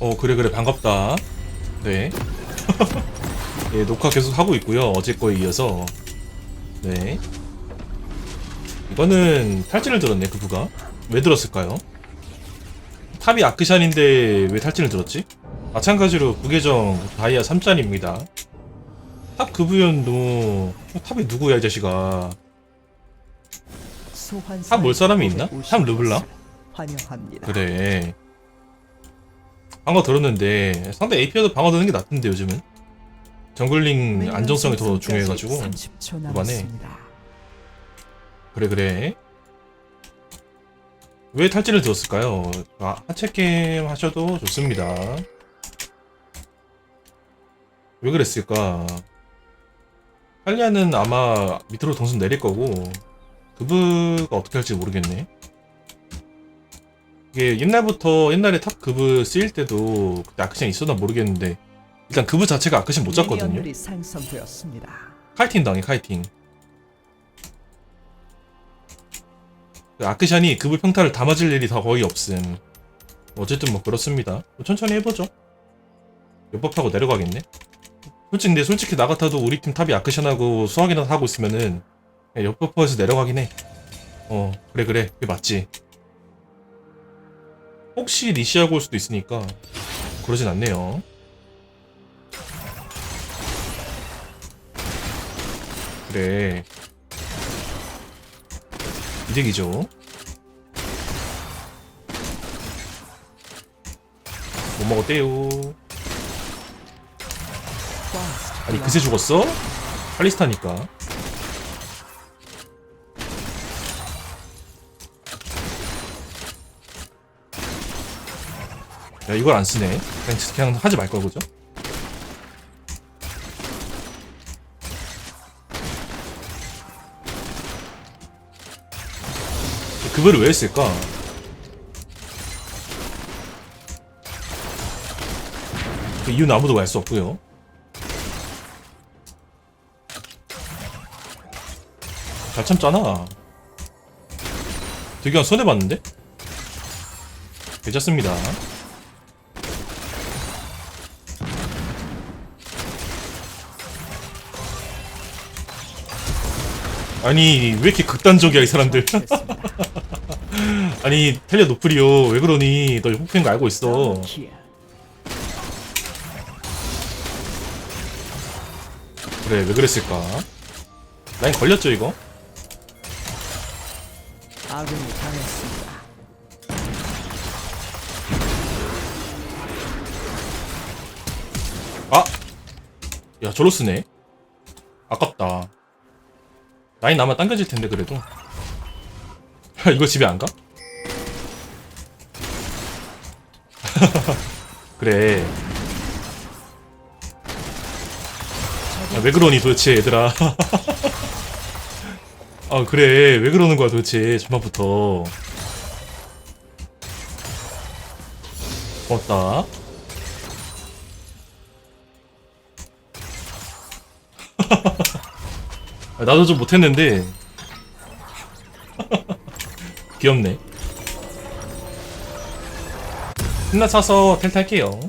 어 그래 그래 반갑다 네 예, 녹화 계속 하고 있고요 어제 거에 이어서 네 이거는 탈진을 들었네 그부가 왜 들었을까요? 탑이 아크샨인데 왜 탈진을 들었지? 마찬가지로 부계정 다이아 3짠입니다 탑 그부연도 탑이 누구야 이 자식아 탑 올 사람이 있나? 탑? 환영합니다. 그래 방어 들었는데 상대 AP도 방어 드는 게 낫던데 요즘은 정글링 안정성이 더 중요해가지고 30초 후반에. 남았습니다. 그래 그래 왜 탈진을 들었을까요? 아, 하체 게임 하셔도 좋습니다 왜 그랬을까 할리아는 아마 밑으로 동선 내릴 거고 그브가 어떻게 할지 모르겠네 이게 옛날부터 옛날에 탑 그브 쓰일 때도 그때 아크션 있었나 모르겠는데 일단 그브 자체가 아크션 못 잡거든요. 미니언들이 생성되었습니다. 카이팅 당해 카이팅. 그 아크샨이 그불 평타를 다 맞을 일이 다 거의 없음. 어쨌든 뭐 그렇습니다. 뭐 천천히 해보죠. 옆법하고 내려가겠네. 솔직히 근데 솔직히 나 같아도 우리 팀 탑이 아크샨하고 수학이나 하고 있으면은 옆법에서 내려가긴 해 어 그래 그래. 그게 맞지 혹시 리시하고 올 수도 있으니까 그러진 않네요. 그래. 이득이죠. 못 먹었대요. 아니 그새 죽었어? 칼리스타니까 야 이걸 안 쓰네 그냥, 그냥 하지 말 걸 그죠? 그거를 왜 했을까? 그 이유는 아무도 알 수 없고요. 잘 참잖아. 되게 손해 봤는데? 괜찮습니다. 아니 왜 이렇게 극단적이야 이 사람들? 아니 텔레 노프리오 왜 그러니 너 혹평인 거 알고 있어 킬. 그래 왜 그랬을까 라인 걸렸죠 이거 아군이 당했습니다. 아! 야 저로 쓰네 아깝다 라인 남아 당겨질 텐데 그래도. 이거 집에 안 가? 그래. 야, 왜 그러니 도대체 얘들아? 아 그래. 왜 그러는 거야 도대체 전반부터. 아, 나도 좀 못했는데. 귀엽네. 신나 차서 텔 탈게요.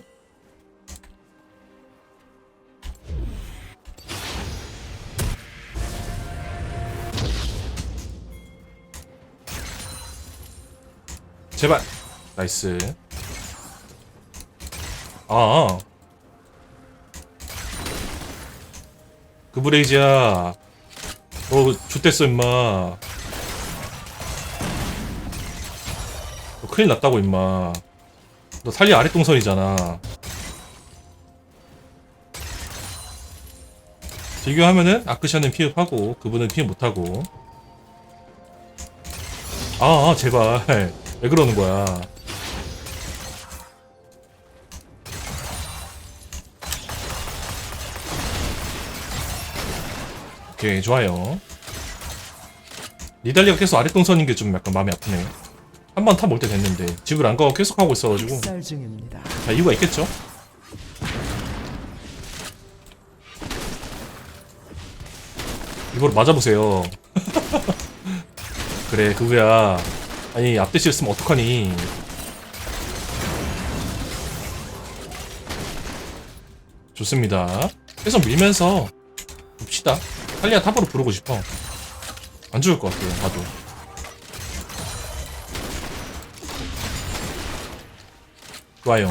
제발. 나이스. 아. 그브레이지야 너 좋댔어 임마. 너 큰일 났다고 임마. 너 살리 아랫동선이잖아. 비교하면은 아크샤는 피흡하고 그분은 피흡 못하고. 아, 아 제발. 왜 그러는 거야 오케이 좋아요. 니달리가 계속 아랫동선인 게 좀 약간 마음이 아프네요. 한 번 탑 올 때 됐는데 집을 안 가고 계속 하고 있어가지고. 자 이유가 있겠죠? 이걸 맞아보세요. 그래 그거야. 아니 앞대시 쓰면 어떡하니? 좋습니다. 계속 밀면서 봅시다. 탈리아 탑으로 부르고 싶어. 안 죽을 것 같아요, 봐도. 좋아요.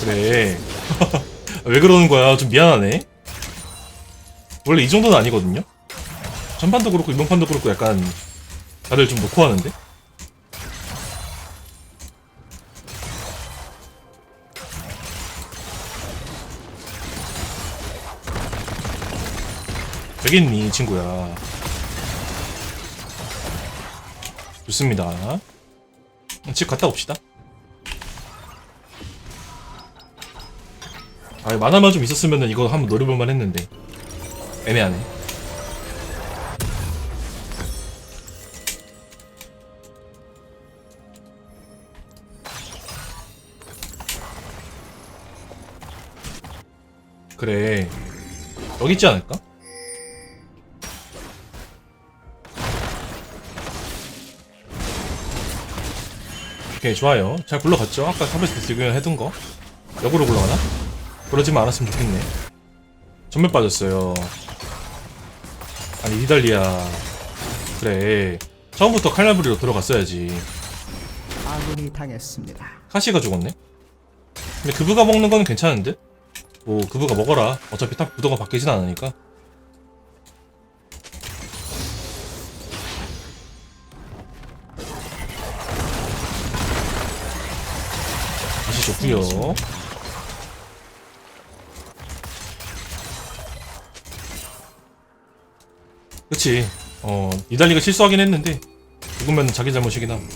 그래. 왜 그러는 거야? 좀 미안하네. 원래 이 정도는 아니거든요. 전판도 그렇고 이번 판도 그렇고 약간 다들 좀 놓고 하는데. 되겠니 친구야. 좋습니다. 집 갔다 옵시다. 아 만화만 좀 있었으면 이거 한번 노려볼만 했는데 애매하네 그래 여기 있지 않을까? 오케이 좋아요 잘 굴러갔죠? 아까 탑에서 지금 해둔 거 역으로 굴러가나? 그러지만 않았으면 좋겠네. 전멸 빠졌어요. 아니 이달리아. 그래. 처음부터 칼날부리로 들어갔어야지. 아군이 당했습니다. 카시가 죽었네. 근데 그부가 먹는 건 괜찮은데? 뭐 그부가 먹어라. 어차피 탑 구도가 바뀌진 않으니까. 다시 좋구요. 그치. 어, 이달리가 실수하긴 했는데, 죽으면 자기 잘못이긴 함.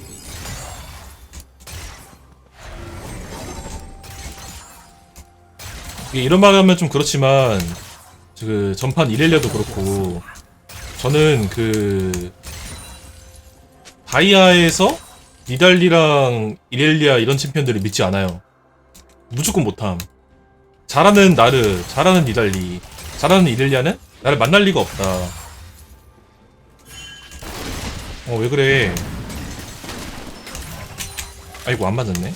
이게 이런 말 하면 좀 그렇지만, 그, 전판 이렐리아도 그렇고, 저는 그, 다이아에서 니달리랑 이렐리아 이런 챔피언들을 믿지 않아요. 무조건 못함. 잘하는 나르, 잘하는 니달리, 잘하는 이렐리아는 나를 만날 리가 없다. 어, 왜 그래? 아이고, 안 맞았네.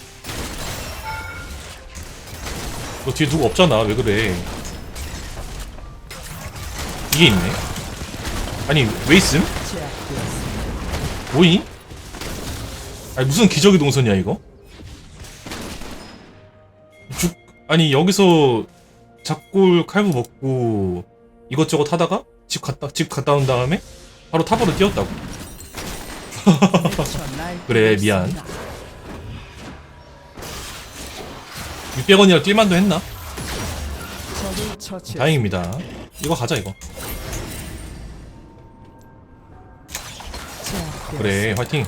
너 뒤에 누구 없잖아. 왜 그래? 이게 있네. 아니, 왜 있음? 뭐니? 아니, 무슨 기적의 동선이야, 이거? 아니, 여기서 작골 칼부 먹고 이것저것 하다가 집 갔다, 집 갔다 온 다음에 바로 탑으로 뛰었다고. 그래, 미안. 있습니다. 600원이라 뛸만도 했나? 다행입니다. 이거 가자, 이거. 그래, 화이팅.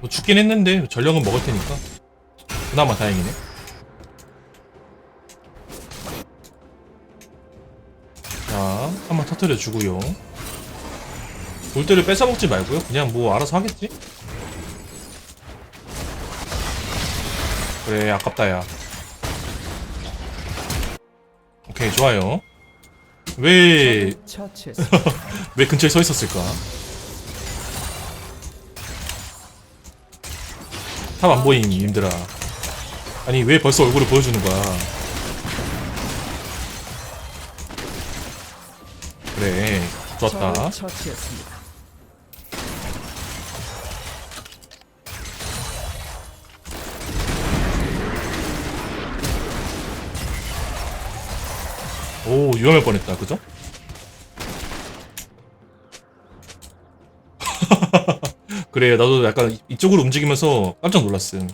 뭐 죽긴 했는데 전력은 먹을 테니까. 그나마 다행이네. 한번 터트려 주고요. 골대를 뺏어 먹지 말고요. 그냥 뭐 알아서 하겠지? 그래, 아깝다, 야. 오케이, 좋아요. 왜. 왜 근처에 서 있었을까? 탑 안 보임, 님들아. 아니, 왜 벌써 얼굴을 보여주는 거야? 그래, 좋았다. 적을 처치했습니다. 오, 위험할 뻔했다, 그죠? 그래, 나도 약간 이- 이쪽으로 움직이면서 깜짝 놀랐음.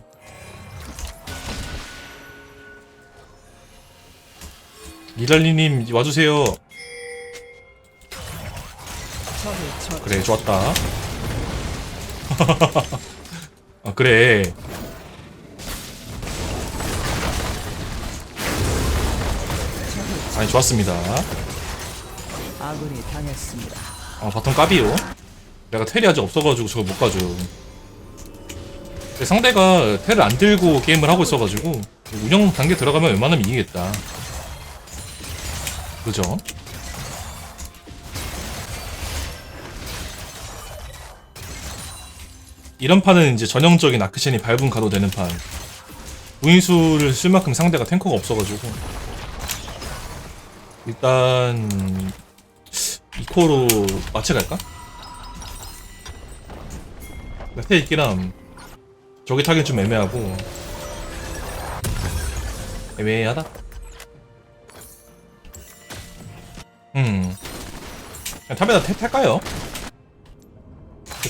이달리님 와주세요. 그래, 좋았다. 아, 그래. 아니, 좋았습니다. 아군이 당했습니다. 아, 바텀 까비요. 내가 텔이 아직 없어가지고 저걸 못 가죠. 근데 상대가 텔을 안 들고 게임을 하고 있어가지고 운영 단계 들어가면 웬만하면 이기겠다. 그죠? 이런 판은 이제 전형적인 아크션이 밟은 가도 되는 판. 무인수를 쓸 만큼 상대가 탱커가 없어가지고 일단 이코로 마체 갈까? 나태 있기랑 저기 타긴 좀 애매하고 애매하다. 음. 그냥 탑에다 탭 탈까요?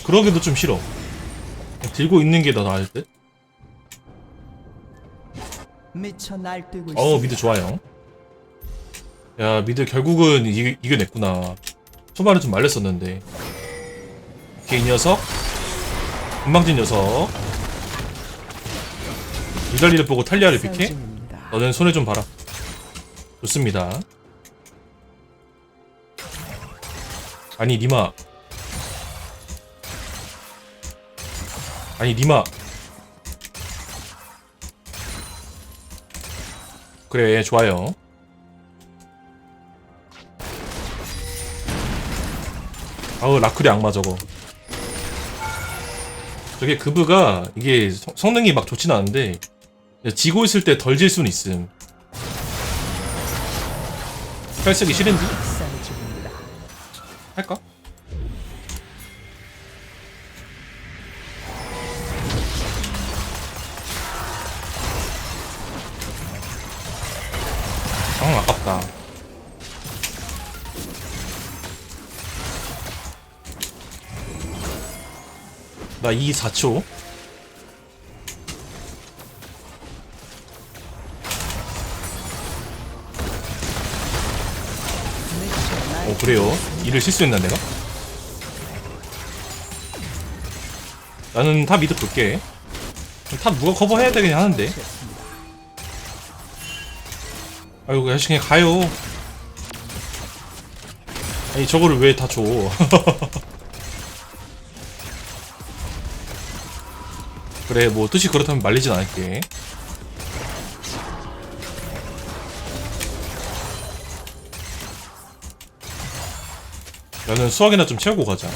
그러기도 좀 싫어. 들고 있는 게 더 나을 듯? 미쳐 날뛰고. 어우, 미드 좋아요. 야, 미드 결국은 이, 이겨냈구나. 초반에 좀 말렸었는데. 오케이, 이 녀석. 금방진 녀석. 이달리를 보고 탈리아를? 중입니다. 너는 손에 좀 봐라. 좋습니다. 아니 니마. 아니 니마. 그래 좋아요. 아우 라클이 악마 저거. 저게 그브가 이게 성- 성능이 막 좋진 않은데 지고 있을 때 덜 질 수는 있음. 팔 쓰기 싫은지? 할까? 나 2, 4초. 미쳐 날 어, 그래요. 일을 실수했나, 내가? 나는 탑 미드 볼게. 탑 누가 커버해야 되긴 하는데. 아이고, 야씨, 그냥 가요. 아니, 저거를 왜 다 줘. 그래, 뭐, 뜻이 그렇다면 말리진 않을게. 나는 수학이나 좀 채우고 가자.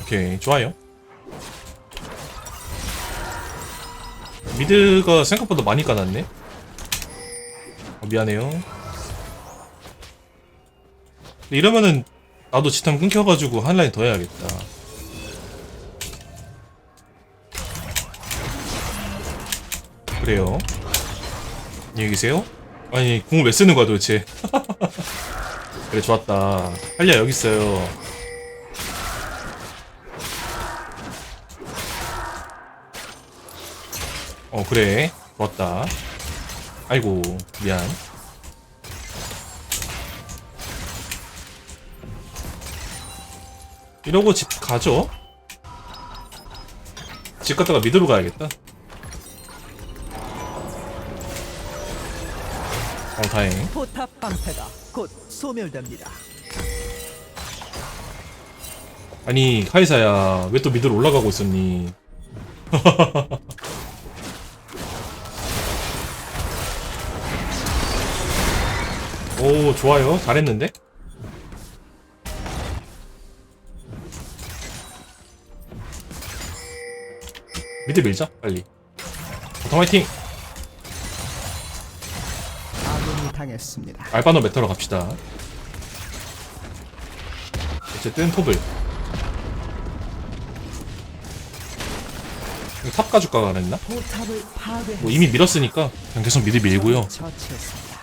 오케이, 좋아요. 미드가 생각보다 많이 까놨네. 어, 미안해요. 이러면은 나도 지탐 끊겨가지고 한 라인 더 해야겠다. 그래요. 안녕히 계세요. 아니 공을 왜 쓰는 거야 도대체? 그래 좋았다. 할리야 여기 있어요. 어 그래 좋았다. 아이고 미안. 이러고 집 가죠? 집 갔다가 미드로 가야겠다. 어 다행. 포탑 방패가 곧 소멸됩니다. 아니 카이사야 왜 또 미드로 올라가고 있었니? 오 좋아요 잘했는데? 미드 밀자 빨리 보통 화이팅 아군이 당했습니다. 알바노 메타로 갑시다 어쨌든 톱을 이거 탑 가줄까 그랬나? 포탑을 파괴. 뭐 이미 밀었으니까 그냥 계속 미드 밀고요 처치했습니다.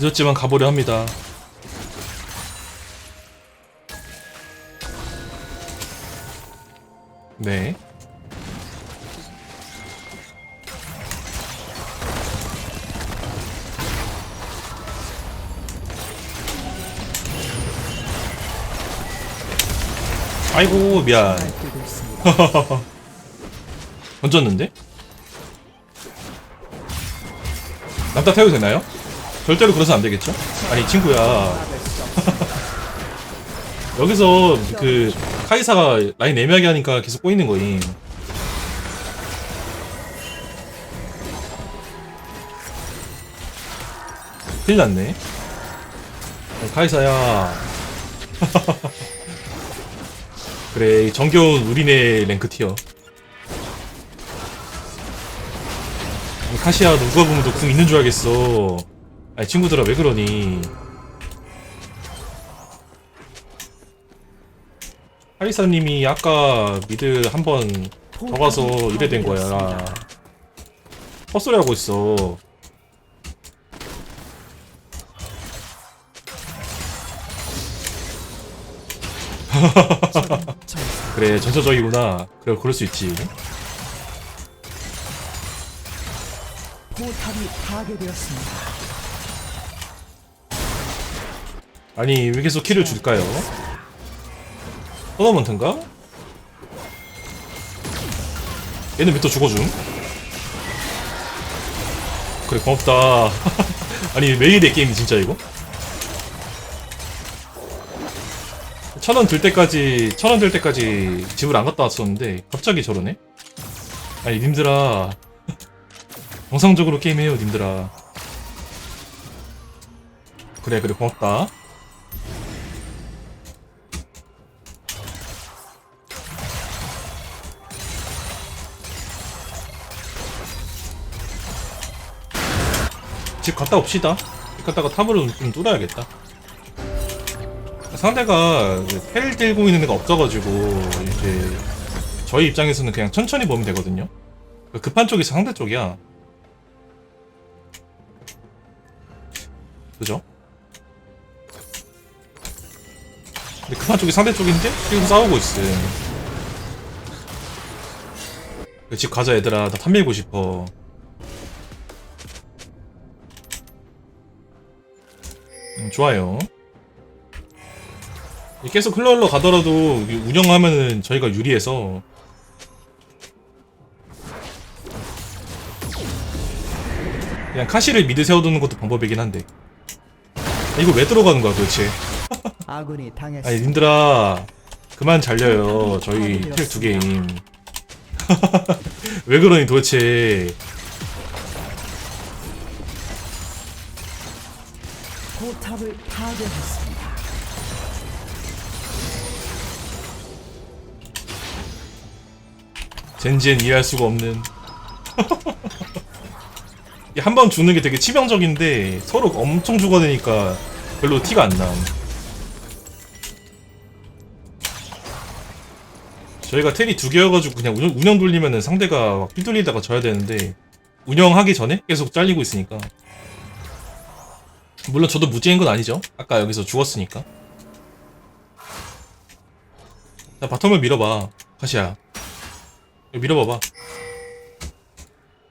늦었지만 가보려 합니다 네 아이고 미안. 던졌는데? 남다 태워도 되나요? 절대로 그래서 안 되겠죠? 아니 친구야. 여기서 그 카이사가 라인 애매하게 하니까 계속 꼬이는 거임 큰일 났네 카이사야. 그래, 정겨운 우리네 랭크 티어. 카시야, 누가 보면 너 궁 있는 줄 알겠어. 아니, 친구들아, 왜 그러니? 카이사님이 아까 미드 한번 들어가서 이래 된 거야. 헛소리 하고 있어. 그래, 전처적이구나. 그래, 그럴 수 있지. 포탑이 파괴되었습니다. 아니, 왜 계속 킬을 줄까요? 토너먼트인가? 얘는 왜또 죽어줌? 그래, 고맙다. 아니, 매일의 게임이 진짜 이거? 천원 들 때까지, 천원 들 때까지 집을 안 갔다 왔었는데, 갑자기 저러네? 아니, 님들아. 정상적으로 게임해요, 님들아. 그래, 그래, 고맙다. 집 갔다 옵시다. 집 갔다가 탑으로 좀 뚫어야겠다. 상대가 펠 들고 있는 애가 없어가지고 이제 저희 입장에서는 그냥 천천히 보면 되거든요. 급한 쪽이 상대 쪽이야. 그죠? 근데 급한 쪽이 상대 쪽인데 계속 싸우고 있음. 집 가자 얘들아. 나 탐밀고 싶어. 음, 좋아요. 계속 흘러 흘러 가더라도 운영하면은 저희가 유리해서. 그냥 카시를 미드 세워두는 것도 방법이긴 한데. 이거 왜 들어가는 거야 도대체? 아군이 당했습니다. 아니 님들아. 그만 잘려요 저희 텔 두 게임. 왜 그러니 도대체 포탑을 파괴했습니다. 젠지엔 이해할 수가 없는 한 번 죽는 게 되게 치명적인데 서로 엄청 죽어내니까 별로 티가 안 남. 저희가 텔이 두 개여가지고 그냥 운영, 운영 돌리면은 상대가 막 휘둘리다가 져야 되는데 운영하기 전에 계속 잘리고 있으니까 물론 저도 무지한 건 아니죠. 아까 여기서 죽었으니까. 자 바텀을 밀어봐 카시야. 이거 밀어봐봐.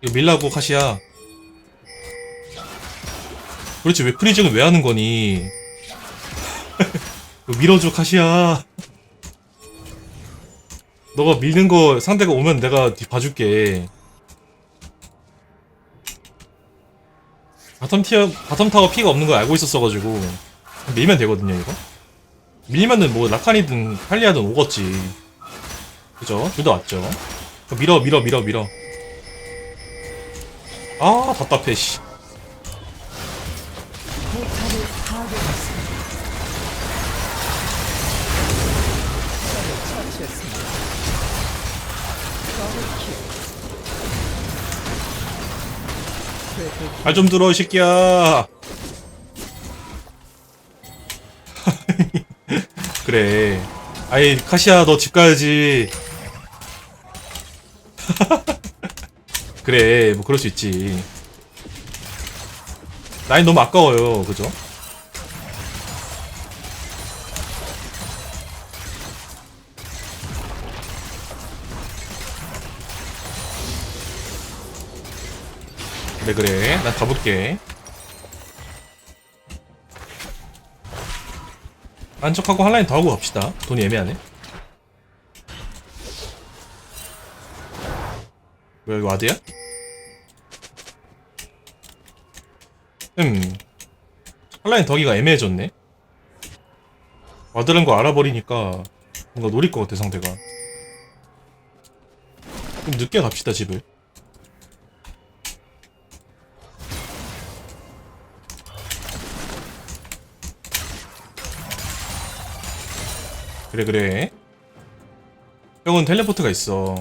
이거 밀라고 카시야. 그렇지 왜 프리징을 왜 하는 거니? 밀어줘 카시야. 너가 밀는 거 상대가 오면 내가 뒤 봐줄게 바텀 티어 바텀 타워 피가 없는 걸 알고 있었어가지고 밀면 되거든요 이거. 밀면은 뭐 라칸이든 탈리아든 오겠지. 그죠? 둘 다 왔죠. 밀어 밀어 밀어 밀어. 아 답답해 씨 트리플 말좀 들어 이 새끼야. 그래. 아이 카시야 너 집 가야지. 그래 뭐 그럴 수 있지. 라인 너무 아까워요. 그죠 그래 그래. 난 가볼게. 안척하고 한 라인 더 하고 갑시다. 돈이 애매하네. 뭐야 이거 와드야? 음 한라인 더기가 애매해졌네. 와드란 거 알아버리니까 뭔가 노릴 것 같아 상대가. 좀 늦게 갑시다 집을 그래 그래. 형은 텔레포트가 있어.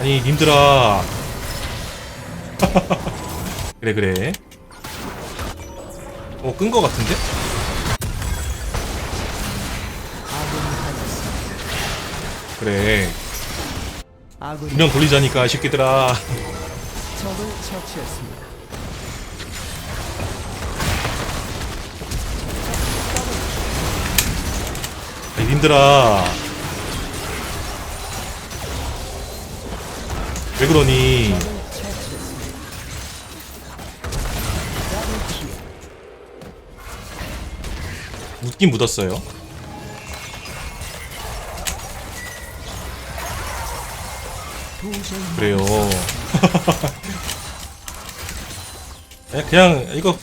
아니 님들아. 그래 그래. 어 끈 거 같은데? 그래. 분명 돌리자니까 이 새끼들아. 적을 처치했습니다. 님들아. 왜 그러니. 묻긴 묻었어요. 그래요. 야, 그냥 이거.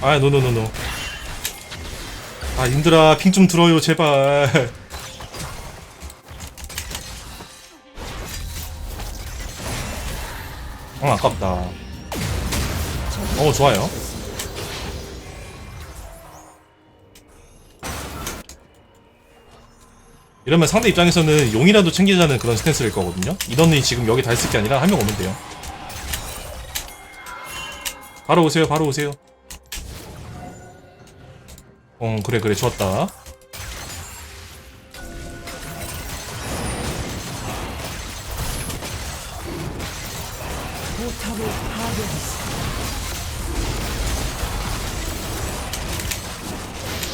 아 노노노노 아 님들아 핑 좀 들어요 제발. 어 아깝다. 어 좋아요. 이러면 상대 입장에서는 용이라도 챙기자는 그런 스탠스일 거거든요. 인원이 지금 여기 다 있을 게 아니라 한 명 오면 돼요. 바로 오세요 바로 오세요 어 그래 그래 좋았다.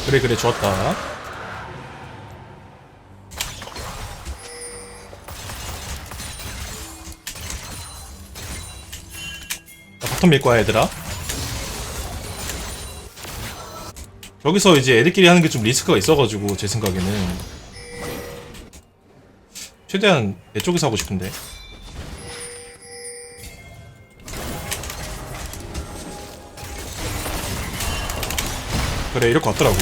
그래 그래 좋았다. 자, 바텀 밀 거야 얘들아 여기서 이제 애들끼리 하는 게 좀 리스크가 있어가지고 제 생각에는 최대한 내 쪽에서 하고 싶은데 그래 이럴 것 같더라고.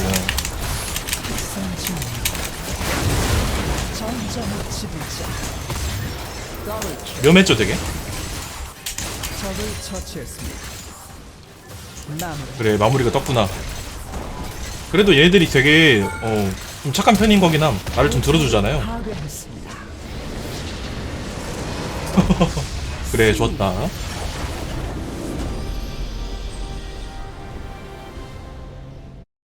위험했죠 되게. 그래 마무리가 떴구나 그래도 얘네들이 되게 어, 좀 착한 편인 거긴 함. 나를 좀 들어주잖아요. 그래 좋았다